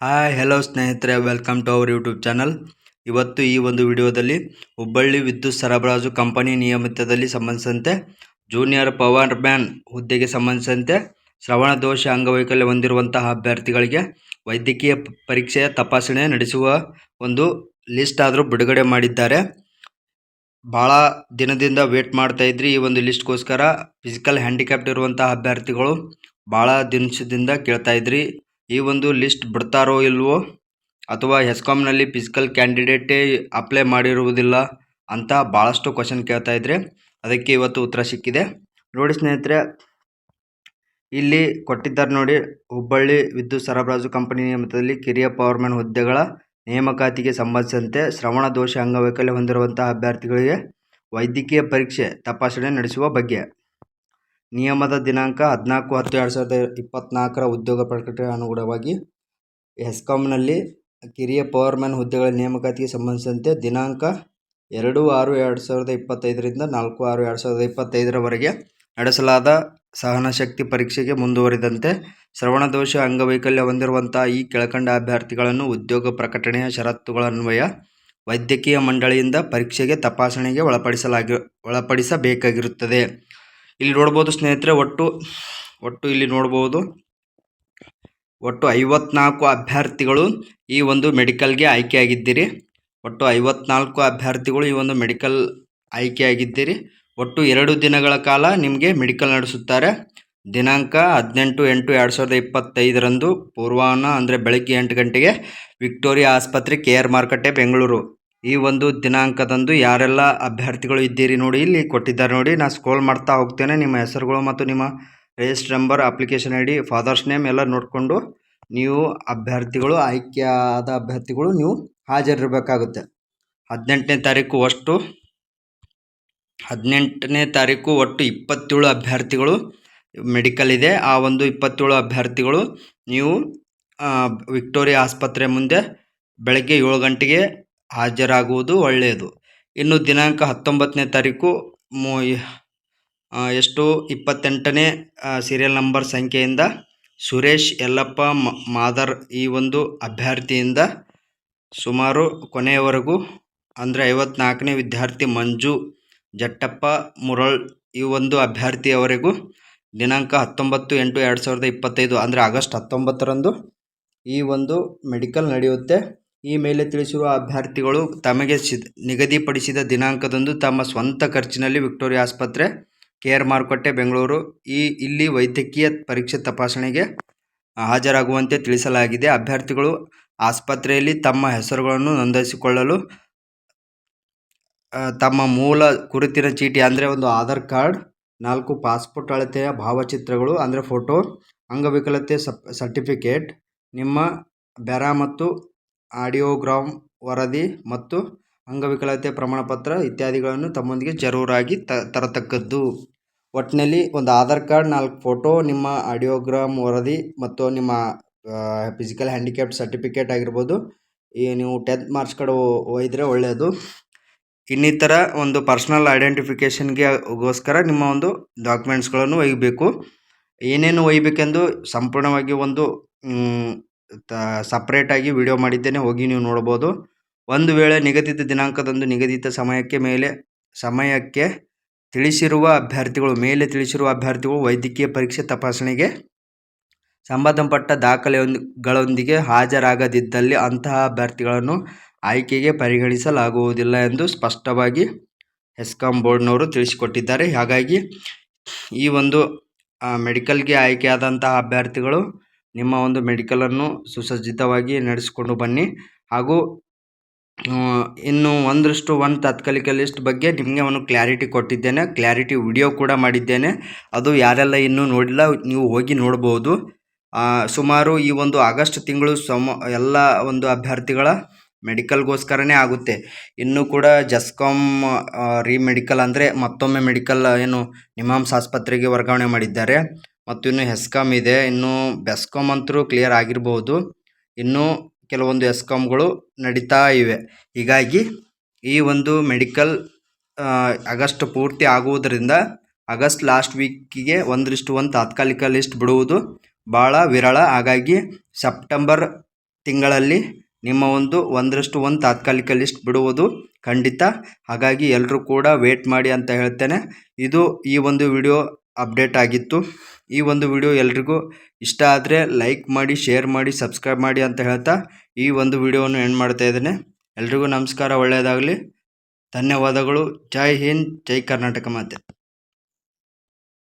Hi hello ಸ್ನೇಹಿತರೆ welcome to our YouTube channel ಇವತ್ತು ಈ ಒಂದು ವಿಡಿಯೋದಲ್ಲಿ ಹುಬ್ಬಳ್ಳಿ ವಿದ್ಯುತ್ ಸರಬರಾಜು ಕಂಪನಿ ನಿಯಮಿತದಲ್ಲಿ ಸಂಬಂಧಿಸಿದಂತೆ ಜೂನಿಯರ್ ಪವರ್ ಮ್ಯಾನ್ ಹುದ್ದೆಗೆ ಸಂಬಂಧಿಸಿದಂತೆ ಶ್ರವಣ ದೋಷ ಅಂಗವೈಕಲ್ಯ ಹೊಂದಿರುವಂತಹ ಅಭ್ಯರ್ಥಿಗಳಿಗೆ ವೈದ್ಯಕೀಯ ಪರೀಕ್ಷೆಯ ತಪಾಸಣೆ ನಡೆಸುವ ಒಂದು ಲಿಸ್ಟ್ ಆದರೂ ಬಿಡುಗಡೆ ಮಾಡಿದ್ದಾರೆ. ಭಾಳ ದಿನದಿಂದ ವೇಟ್ ಮಾಡ್ತಾ ಇದ್ರಿ ಈ ಒಂದು ಲಿಸ್ಟ್ಗೋಸ್ಕರ ಫಿಸಿಕಲ್ ಹ್ಯಾಂಡಿಕ್ಯಾಪ್ಟ್ ಇರುವಂತಹ ಅಭ್ಯರ್ಥಿಗಳು ಭಾಳ ದಿನಸದಿಂದ ಕೇಳ್ತಾ ಇದ್ರಿ. ಈ ಒಂದು ಲಿಸ್ಟ್ ಬಿಡ್ತಾರೋ ಇಲ್ವೋ? ಅಥವಾ ಹೆಸ್ಕಾಮ್ನಲ್ಲಿ ಫಿಸಿಕಲ್ ಕ್ಯಾಂಡಿಡೇಟೇ ಅಪ್ಲೈ ಮಾಡಿರುವುದಿಲ್ಲ ಅಂತ ಭಾಳಷ್ಟು ಕ್ವಶನ್ ಕೇಳ್ತಾ ಇದ್ರೆ ಅದಕ್ಕೆ ಇವತ್ತು ಉತ್ತರ ಸಿಕ್ಕಿದೆ. ನೋಡಿ ಸ್ನೇಹಿತರೆ, ಇಲ್ಲಿ ಕೊಟ್ಟಿದ್ದಾರೆ ನೋಡಿ, ಹುಬ್ಬಳ್ಳಿ ವಿದ್ಯುತ್ ಸರಬರಾಜು ಕಂಪನಿ ನಿಯಮಿತದಲ್ಲಿ ಕಿರಿಯ ಪವರ್ಮ್ಯಾನ್ ಹುದ್ದೆಗಳ ನೇಮಕಾತಿಗೆ ಸಂಬಂಧಿಸಿದಂತೆ ಶ್ರವಣ ದೋಷ ಅಂಗವೈಕಲ್ಯ ಹೊಂದಿರುವಂತಹ ಅಭ್ಯರ್ಥಿಗಳಿಗೆ ವೈದ್ಯಕೀಯ ಪರೀಕ್ಷೆ ತಪಾಸಣೆ ನಡೆಸುವ ಬಗ್ಗೆ ನಿಯಮದ ದಿನಾಂಕ ಹದಿನಾಲ್ಕು ಹತ್ತು ಎರಡು ಸಾವಿರದ ಇಪ್ಪತ್ತ್ನಾಲ್ಕರ ಉದ್ಯೋಗ ಪ್ರಕಟಣೆ ಅನುಗುಣವಾಗಿ ಹೆಸ್ಕಾಮ್ನಲ್ಲಿ ಕಿರಿಯ ಪವರ್ಮ್ಯಾನ್ ಹುದ್ದೆಗಳ ನೇಮಕಾತಿಗೆ ಸಂಬಂಧಿಸಿದಂತೆ ದಿನಾಂಕ ಎರಡು ಆರು ಎರಡು ಸಾವಿರದ ಇಪ್ಪತ್ತೈದರಿಂದ ನಾಲ್ಕು ಆರು ಎರಡು ಸಾವಿರದ ಇಪ್ಪತ್ತೈದರವರೆಗೆ ನಡೆಸಲಾದ ಸಹನಶಕ್ತಿ ಪರೀಕ್ಷೆಗೆ ಮುಂದುವರಿದಂತೆ ಶ್ರವಣದೋಷ ಅಂಗವೈಕಲ್ಯ ಹೊಂದಿರುವಂಥ ಈ ಕೆಳಕಂಡ ಅಭ್ಯರ್ಥಿಗಳನ್ನು ಉದ್ಯೋಗ ಪ್ರಕಟಣೆಯ ಷರತ್ತುಗಳನ್ವಯ ವೈದ್ಯಕೀಯ ಮಂಡಳಿಯಿಂದ ಪರೀಕ್ಷೆಗೆ ತಪಾಸಣೆಗೆ ಒಳಪಡಿಸಲಾಗಿ, ಒಳಪಡಿಸಬೇಕಾಗಿರುತ್ತದೆ. ಇಲ್ಲಿ ನೋಡ್ಬೋದು ಸ್ನೇಹಿತರೆ, ಒಟ್ಟು ಒಟ್ಟು ಇಲ್ಲಿ ನೋಡ್ಬೋದು, ಒಟ್ಟು ಐವತ್ನಾಲ್ಕು ಅಭ್ಯರ್ಥಿಗಳು ಈ ಒಂದು ಮೆಡಿಕಲ್ಗೆ ಆಯ್ಕೆಯಾಗಿದ್ದೀರಿ. ಒಟ್ಟು ಐವತ್ನಾಲ್ಕು ಅಭ್ಯರ್ಥಿಗಳು ಈ ಒಂದು ಮೆಡಿಕಲ್ ಆಯ್ಕೆಯಾಗಿದ್ದೀರಿ. ಒಟ್ಟು ಎರಡು ದಿನಗಳ ಕಾಲ ನಿಮಗೆ ಮೆಡಿಕಲ್ ನಡೆಸುತ್ತಾರೆ. ದಿನಾಂಕ ಹದಿನೆಂಟು ಎಂಟು ಎರಡು ಸಾವಿರದ ಇಪ್ಪತ್ತೈದರಂದು ಪೂರ್ವಾಹ್ನ, ಅಂದರೆ ಬೆಳಗ್ಗೆ ಎಂಟು ಗಂಟೆಗೆ, ವಿಕ್ಟೋರಿಯಾ ಆಸ್ಪತ್ರೆ, ಕೆ ಆರ್ ಮಾರುಕಟ್ಟೆ, ಬೆಂಗಳೂರು. ಈ ಒಂದು ದಿನಾಂಕದಂದು ಯಾರೆಲ್ಲ ಅಭ್ಯರ್ಥಿಗಳು ಇದ್ದೀರಿ ನೋಡಿ, ಇಲ್ಲಿ ಕೊಟ್ಟಿದ್ದಾರೆ ನೋಡಿ. ನಾನು ಸ್ಕ್ರೋಲ್ ಮಾಡ್ತಾ ಹೋಗ್ತೇನೆ. ನಿಮ್ಮ ಹೆಸರುಗಳು ಮತ್ತು ನಿಮ್ಮ register number application I D father's name ಎಲ್ಲ ನೋಡಿಕೊಂಡು ನೀವು ಅಭ್ಯರ್ಥಿಗಳು, ಆಯ್ಕೆಯಾದ ಅಭ್ಯರ್ಥಿಗಳು ನೀವು ಹಾಜರಿರಬೇಕಾಗುತ್ತೆ. ಹದಿನೆಂಟನೇ ತಾರೀಕು ಅಷ್ಟು, ಹದಿನೆಂಟನೇ ತಾರೀಕು ಒಟ್ಟು ಇಪ್ಪತ್ತೇಳು ಅಭ್ಯರ್ಥಿಗಳು ಮೆಡಿಕಲ್ ಇದೆ. ಆ ಒಂದು ಇಪ್ಪತ್ತೇಳು ಅಭ್ಯರ್ಥಿಗಳು ನೀವು ವಿಕ್ಟೋರಿಯಾ ಆಸ್ಪತ್ರೆ ಮುಂದೆ ಬೆಳಗ್ಗೆ ಏಳು ಗಂಟೆಗೆ ಹಾಜರಾಗುವುದು ಒಳ್ಳೆಯದು. ಇನ್ನು ದಿನಾಂಕ ಹತ್ತೊಂಬತ್ತನೇ ತಾರೀಕು ಮು ಎಷ್ಟು? ಇಪ್ಪತ್ತೆಂಟನೇ ಸೀರಿಯಲ್ ನಂಬರ್ ಸಂಖ್ಯೆಯಿಂದ ಸುರೇಶ್ ಯಲ್ಲಪ್ಪ ಮಾದರ್ ಈ ಒಂದು ಅಭ್ಯರ್ಥಿಯಿಂದ ಸುಮಾರು ಕೊನೆಯವರೆಗೂ ಅಂದರೆ ಐವತ್ನಾಲ್ಕನೇ ವಿದ್ಯಾರ್ಥಿ ಮಂಜು ಜಟ್ಟಪ್ಪ ಮುರಳ್ ಈ ಒಂದು ಅಭ್ಯರ್ಥಿಯವರೆಗೂ ದಿನಾಂಕ ಹತ್ತೊಂಬತ್ತು ಎಂಟು ಎರಡು ಸಾವಿರದ ಇಪ್ಪತ್ತೈದು ಅಂದರೆ ಆಗಸ್ಟ್ ಹತ್ತೊಂಬತ್ತರಂದು ಈ ಒಂದು ಮೆಡಿಕಲ್ ನಡೆಯುತ್ತೆ. ಈ ಮೇಲೆ ತಿಳಿಸಿರುವ ಅಭ್ಯರ್ಥಿಗಳು ತಮಗೆ ಸಿದ್, ನಿಗದಿಪಡಿಸಿದ ದಿನಾಂಕದಂದು ತಮ್ಮ ಸ್ವಂತ ಖರ್ಚಿನಲ್ಲಿ ವಿಕ್ಟೋರಿಯಾ ಆಸ್ಪತ್ರೆ ಕೇರ್ ಮಾರುಕಟ್ಟೆ, ಬೆಂಗಳೂರು, ಈ ಇಲ್ಲಿ ವೈದ್ಯಕೀಯ ಪರೀಕ್ಷೆ ತಪಾಸಣೆಗೆ ಹಾಜರಾಗುವಂತೆ ತಿಳಿಸಲಾಗಿದೆ. ಅಭ್ಯರ್ಥಿಗಳು ಆಸ್ಪತ್ರೆಯಲ್ಲಿ ತಮ್ಮ ಹೆಸರುಗಳನ್ನು ನೋಂದಾಯಿಸಿಕೊಳ್ಳಲು ತಮ್ಮ ಮೂಲ ಗುರುತಿನ ಚೀಟಿ ಅಂದರೆ ಒಂದು ಆಧಾರ್ ಕಾರ್ಡ್, ನಾಲ್ಕು ಪಾಸ್ಪೋರ್ಟ್ ಅಳತೆಯ ಭಾವಚಿತ್ರಗಳು ಅಂದರೆ ಫೋಟೋ, ಅಂಗವಿಕಲತೆ ಸರ್ಟಿಫಿಕೇಟ್, ನಿಮ್ಮ ಬೆರ ಮತ್ತು ಆಡಿಯೋಗ್ರಾಮ್ ವರದಿ ಮತ್ತು ಅಂಗವಿಕಲತೆ ಪ್ರಮಾಣಪತ್ರ ಇತ್ಯಾದಿಗಳನ್ನು ತಮ್ಮೊಂದಿಗೆ ಜರೂರಾಗಿ ತ, ತರತಕ್ಕದ್ದು. ಒಟ್ಟಿನಲ್ಲಿ ಒಂದು ಆಧಾರ್ ಕಾರ್ಡ್, ನಾಲ್ಕು ಫೋಟೋ, ನಿಮ್ಮ ಆಡಿಯೋಗ್ರಾಮ್ ವರದಿ ಮತ್ತು ನಿಮ್ಮ ಫಿಸಿಕಲ್ ಹ್ಯಾಂಡಿಕ್ಯಾಪ್ ಸರ್ಟಿಫಿಕೇಟ್ ಆಗಿರ್ಬೋದು. ಈ ನೀವು ಟೆಂತ್ ಮಾರ್ಕ್ಸ್ ಕಡೆ ಒಯ್ದರೆ ಒಳ್ಳೆಯದು ಇನ್ನಿತರ ಒಂದು ಪರ್ಸ್ನಲ್ ಐಡೆಂಟಿಫಿಕೇಷನ್ಗೆ ಗೋಸ್ಕರ ನಿಮ್ಮ ಒಂದು ಡಾಕ್ಯುಮೆಂಟ್ಸ್ಗಳನ್ನು ಒಯ್ಯಬೇಕು ಏನೇನು ಒಯ್ಯಬೇಕೆಂದು ಸಂಪೂರ್ಣವಾಗಿ ಒಂದು ಸಪ್ರೇಟಾಗಿ ವಿಡಿಯೋ ಮಾಡಿದ್ದೇನೆ. ಹೋಗಿ ನೀವು ನೋಡ್ಬೋದು. ಒಂದು ವೇಳೆ ನಿಗದಿತ ದಿನಾಂಕದಂದು ನಿಗದಿತ ಸಮಯಕ್ಕೆ ಮೇಲೆ, ಸಮಯಕ್ಕೆ ತಿಳಿಸಿರುವ ಅಭ್ಯರ್ಥಿಗಳು, ಮೇಲೆ ತಿಳಿಸಿರುವ ಅಭ್ಯರ್ಥಿಗಳು ವೈದ್ಯಕೀಯ ಪರೀಕ್ಷೆ ತಪಾಸಣೆಗೆ ಸಂಬಂಧಪಟ್ಟ ದಾಖಲೆಗಳೊಂದಿಗೆ ಹಾಜರಾಗದಿದ್ದಲ್ಲಿ ಅಂತಹ ಅಭ್ಯರ್ಥಿಗಳನ್ನು ಆಯ್ಕೆಗೆ ಪರಿಗಣಿಸಲಾಗುವುದಿಲ್ಲ ಎಂದು ಸ್ಪಷ್ಟವಾಗಿ ಹೆಸ್ಕಾಂ ಬೋರ್ಡ್ನವರು ತಿಳಿಸಿಕೊಟ್ಟಿದ್ದಾರೆ. ಹಾಗಾಗಿ ಈ ಒಂದು ಮೆಡಿಕಲ್ಗೆ ಆಯ್ಕೆಯಾದಂತಹ ಅಭ್ಯರ್ಥಿಗಳು ನಿಮ್ಮ ಒಂದು ಮೆಡಿಕಲನ್ನು ಸುಸಜ್ಜಿತವಾಗಿ ನಡೆಸಿಕೊಂಡು ಬನ್ನಿ. ಹಾಗೂ ಇನ್ನು ಒಂದರಷ್ಟು, ಒಂದು ತಾತ್ಕಾಲಿಕ ಲಿಸ್ಟ್ ಬಗ್ಗೆ ನಿಮಗೆ ಒಂದು ಕ್ಲಾರಿಟಿ ಕೊಟ್ಟಿದ್ದೇನೆ. ಕ್ಲಾರಿಟಿ ವಿಡಿಯೋ ಕೂಡ ಮಾಡಿದ್ದೇನೆ. ಅದು ಯಾರೆಲ್ಲ ಇನ್ನೂ ನೋಡಿಲ್ಲ, ನೀವು ಹೋಗಿ ನೋಡ್ಬೋದು. ಸುಮಾರು ಈ ಒಂದು ಆಗಸ್ಟ್ ತಿಂಗಳು ಸಮ, ಎಲ್ಲ ಒಂದು ಅಭ್ಯರ್ಥಿಗಳ ಮೆಡಿಕಲ್ಗೋಸ್ಕರನೇ ಆಗುತ್ತೆ. ಇನ್ನೂ ಕೂಡ ಜಸ್ಕಾಮ್ ರೀ ಮೆಡಿಕಲ್ ಅಂದರೆ ಮತ್ತೊಮ್ಮೆ ಮೆಡಿಕಲ್ ಏನು ನಿಮಾಮ್ಸ್ ಆಸ್ಪತ್ರೆಗೆ ವರ್ಗಾವಣೆ ಮಾಡಿದ್ದಾರೆ. ಮತ್ತು ಇನ್ನು ಹೆಸ್ಕಾಮ್ ಇದೆ. ಇನ್ನು ಬೆಸ್ಕಾಮ್ ಅಂತೂ ಕ್ಲಿಯರ್ ಆಗಿರ್ಬೋದು. ಇನ್ನೂ ಕೆಲವೊಂದು ಎಸ್ಕಾಮ್ಗಳು ನಡೀತಾ ಇವೆ. ಹೀಗಾಗಿ ಈ ಒಂದು ಮೆಡಿಕಲ್ ಆಗಸ್ಟ್ ಪೂರ್ತಿ ಆಗುವುದರಿಂದ ಆಗಸ್ಟ್ ಲಾಸ್ಟ್ ವೀಕಿಗೆ ಒಂದರಿಷ್ಟು ಒಂದು ತಾತ್ಕಾಲಿಕ ಲಿಸ್ಟ್ ಬಿಡುವುದು ಭಾಳ ವಿರಳ. ಹಾಗಾಗಿ ಸೆಪ್ಟೆಂಬರ್ ತಿಂಗಳಲ್ಲಿ ನಿಮ್ಮ ಒಂದು ಒಂದರಷ್ಟು ಒಂದು ತಾತ್ಕಾಲಿಕ ಲಿಸ್ಟ್ ಬಿಡುವುದು ಖಂಡಿತ. ಹಾಗಾಗಿ ಎಲ್ಲರೂ ಕೂಡ ವೇಟ್ ಮಾಡಿ ಅಂತ ಹೇಳ್ತೇನೆ. ಇದು ಈ ಒಂದು ವಿಡಿಯೋ ಅಪ್ಡೇಟ್ ಆಗಿತ್ತು. ಈ ಒಂದು ವಿಡಿಯೋ ಎಲ್ರಿಗೂ ಇಷ್ಟ ಆದರೆ ಲೈಕ್ ಮಾಡಿ, ಶೇರ್ ಮಾಡಿ, ಸಬ್ಸ್ಕ್ರೈಬ್ ಮಾಡಿ ಅಂತ ಹೇಳ್ತಾ ಈ ಒಂದು ವಿಡಿಯೋವನ್ನು ಎಂಡ್ ಮಾಡ್ತಾ ಇದ್ದೇನೆ. ಎಲ್ರಿಗೂ ನಮಸ್ಕಾರ, ಒಳ್ಳೆಯದಾಗಲಿ. ಧನ್ಯವಾದಗಳು. ಜೈ ಹಿಂದ್, ಜೈ ಕರ್ನಾಟಕ ಮಾತೆ.